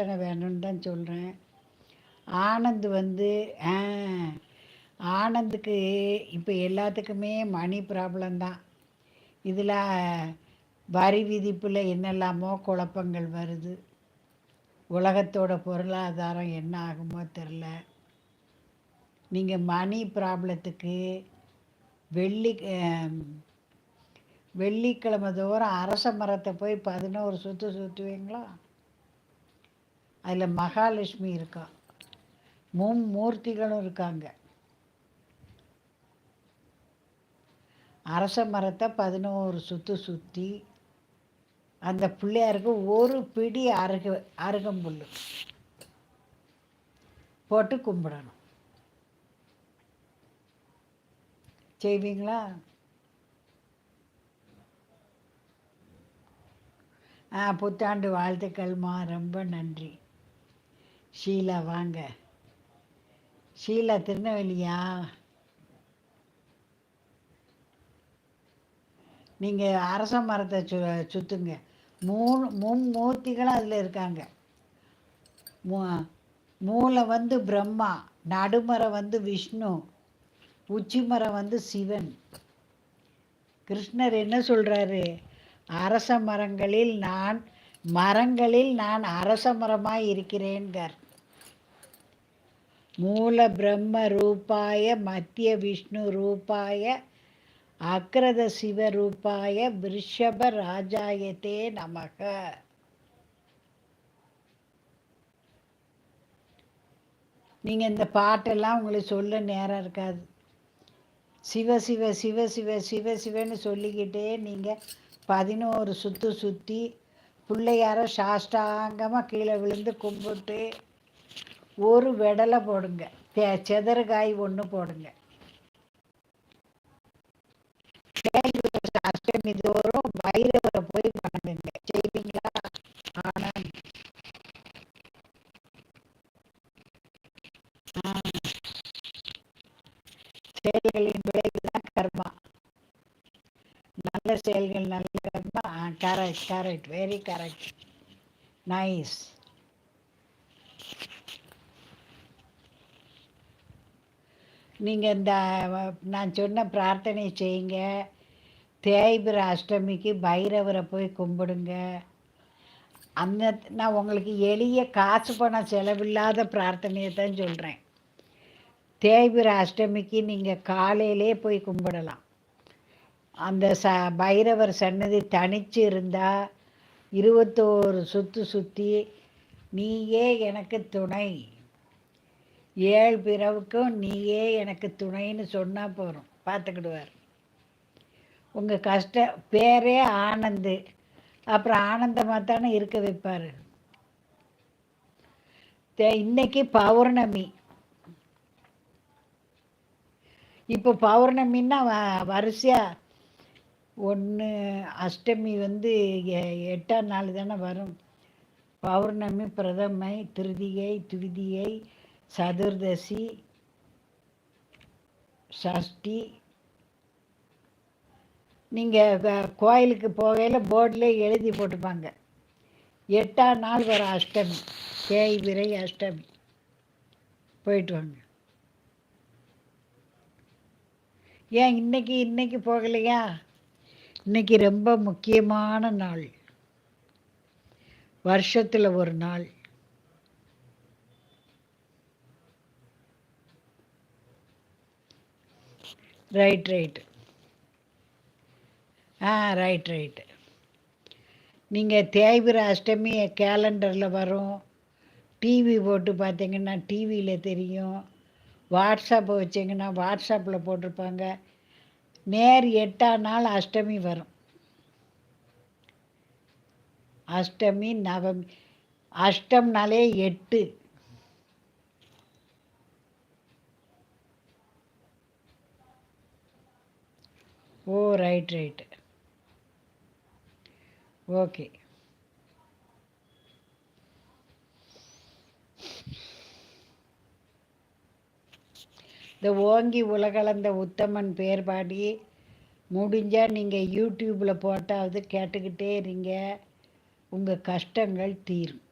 பிரார்த்தனை வேணும்னு தான் சொல்கிறேன் ஆனந்த் வந்து ஆ ஆனந்துக்கு இப்போ எல்லாத்துக்குமே மணி ப்ராப்ளம் தான். இதில் வரி விதிப்பில் என்னெல்லாமோ குழப்பங்கள் வருது. உலகத்தோட பொருளாதாரம் என்ன ஆகுமோ தெரில. நீங்கள் மணி ப்ராப்ளத்துக்கு வெள்ளி வெள்ளிக்கிழமை தோறும் அரச மரத்தை போய் பதினோரு சுற்று சுற்றுவீங்களா அதில் மகாலட்சுமி இருக்கா. மும்மூர்த்திகளும் இருக்காங்க. அரச மரத்தை பதினோரு சுற்று சுற்றி அந்த பிள்ளையாருக்கு ஒரு பிடி அருக அருகம்புல் போட்டு கும்பிடணும். செய்வீங்களா? ஆ புத்தாண்டு வாழ்த்துக்கள்மா ரொம்ப நன்றி. ஷீலா வாங்க. ஷீலா திருநெல்வேலியா? நீங்கள் அரச மரத்தை சு சுற்றுங்க மூணு மும்மூர்த்திகளும் அதில் இருக்காங்க. மூ மூளை வந்து பிரம்மா நடுமரம் வந்து விஷ்ணு உச்சி மரம் வந்து சிவன். கிருஷ்ணர் என்ன சொல்கிறாரு அரச மரங்களில் நான் மரங்களில் நான் அரச மரமாக இருக்கிறேன்கார். மூல பிரம்ம ரூபாய மத்திய விஷ்ணு ரூபாய அக்ரத சிவரூபாய விருஷப ராஜாயத்தே நமக. நீங்கள் இந்த பாட்டெல்லாம் உங்களுக்கு சொல்ல நேரம் இருக்காது. சிவ சிவ சிவ சிவ சிவ சிவன்னு சொல்லிக்கிட்டே நீங்கள் பதினோரு சுற்று சுற்றி பிள்ளையார சாஷ்டாங்கமாக கீழே விழுந்து கும்பிட்டு ஒரு வெடலை போடுங்க. செதறுகாய் ஒன்று போடுங்க. அஷ்டமி தோறும் பைரவரை போய் பண்ணுங்க. செய்வீங்களா? ஆனால் ஆ. செயல்களின் விளைவுதான் கர்மா. நல்ல செயல்கள் நல்ல கர்மா. Correct correct very correct nice நீங்கள் இந்த நான் சொன்ன பிரார்த்தனை செய்யுங்க. தேய்பிர அஷ்டமிக்கு பைரவரை போய் கும்பிடுங்க. அந்த நான் உங்களுக்கு எளிய காசு பணம் செலவில்லாத பிரார்த்தனையை தான் சொல்கிறேன் தேய்பிர அஷ்டமிக்கு நீங்கள் காலையிலே போய் கும்பிடலாம். அந்த ச பைரவர் சன்னதி தனிச்சு இருந்தால் இருபத்தோரு சுற்று சுற்றி நீயே எனக்கு துணை. ஏழு பிறவுக்கும் நீயே எனக்கு துணைன்னு சொன்னால் போகிறோம் பார்த்துக்கிடுவார். உங்கள் கஷ்ட பேரே ஆனந்து. அப்புறம் ஆனந்தமாக தானே இருக்க வைப்பார். இன்னைக்கு பௌர்ணமி. இப்போ பௌர்ணமின்னா வ- வரிசையா ஒன்று அஷ்டமி வந்து எ- எட்டாம் நாள் தானே வரும். பௌர்ணமி பிரதமை திருதியை துவிதியை சதுர்தசி சஷ்டி. நீங்கள் கோயிலுக்கு போகையில் போர்டில் எழுதி போட்டுப்பாங்க. எட்டாம் நாள் வர அஷ்டமி தேய் விரை அஷ்டமி. போயிட்டு வாங்க. ஏன் இன்னைக்கு இன்னைக்கு போகலையா? இன்னைக்கு ரொம்ப முக்கியமான நாள். வருஷத்தில் ஒரு நாள். ரைட் ரைட் ஆ ரைட் ரைட்டு நீங்கள் தேய்பிர அஷ்டமி கேலண்டரில் வரும். டிவி போட்டு பார்த்தீங்கன்னா டிவியில் தெரியும். வாட்ஸ்அப்பை வச்சிங்கன்னா வாட்ஸ்அப்பில் போட்டிருப்பாங்க. நேர் எட்டாம் நாள் அஷ்டமி வரும். அஷ்டமி நவமி அஷ்டம்னாலே எட்டு. ஓ ரைட் ரைட்டு ஓகே இந்த ஓங்கி உலகளந்த உத்தமன் பேர் பாடி முடிஞ்சால் நீங்கள் யூடியூப்பில் போட்டாவது கேட்டுக்கிட்டே இருங்க. உங்கள் கஷ்டங்கள் தீரும்.